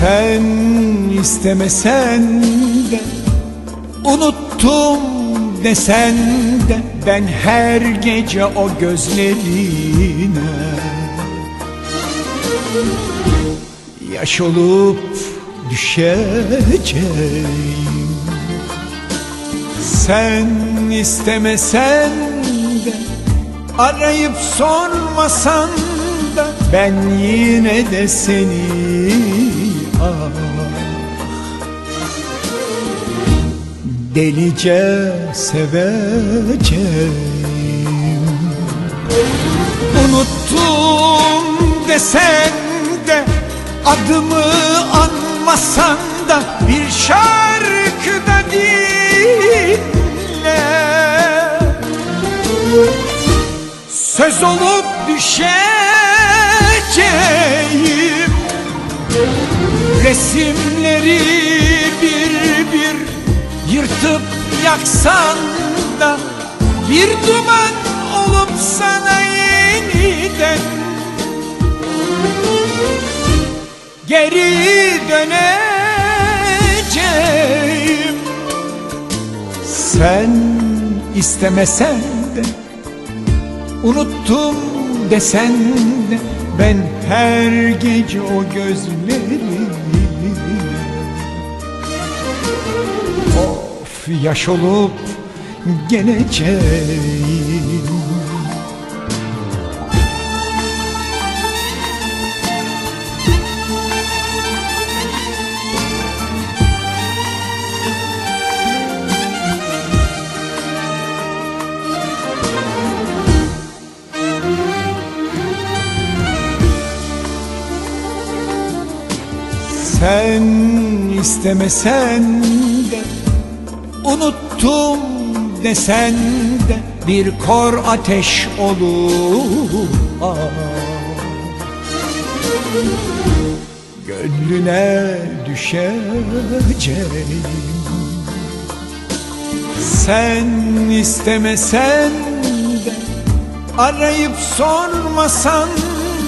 Sen istemesen de Unuttum desen de Ben her gece o gözlerine. Yaş olup düşeceğim. Sen istemesen de Arayıp sormasan da Ben yine de seni Delice seveceğim. Unuttum desen de Adımı anmasan da Bir şarkıda dinle. Söz olup Resimleri bir bir Yırtıp yaksan da Bir duman olup sana yeniden Geri döneceğim. Sen istemesen de Unuttum desen de Ben her gece o gözleri yaş olup geleceğim Sen istemesen de Unuttum desen de Bir kor ateş olur. Gönlüne düşeceğim Sen istemesen de Arayıp sormasan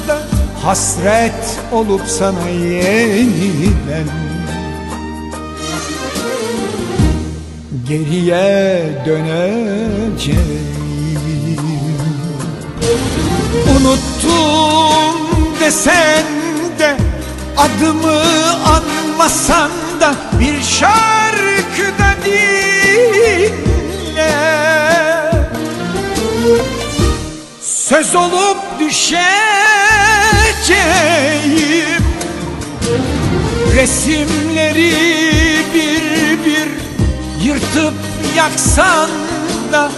da Hasret olup sana yeniden Geriye döneceğim. Unuttum desen de Adımı anmasan da Bir şarkıda dinle. Söz olup düşeceğim. Resimleri yaksan da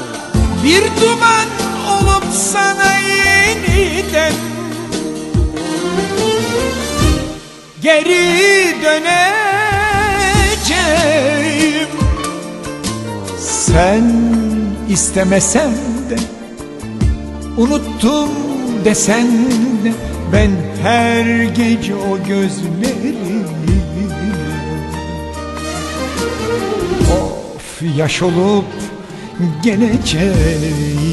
Bir duman olup sana yeniden Geri döneceğim. Sen istemesen de Unuttum desen de Ben her gece o gözleri Of yaş olup geleceğim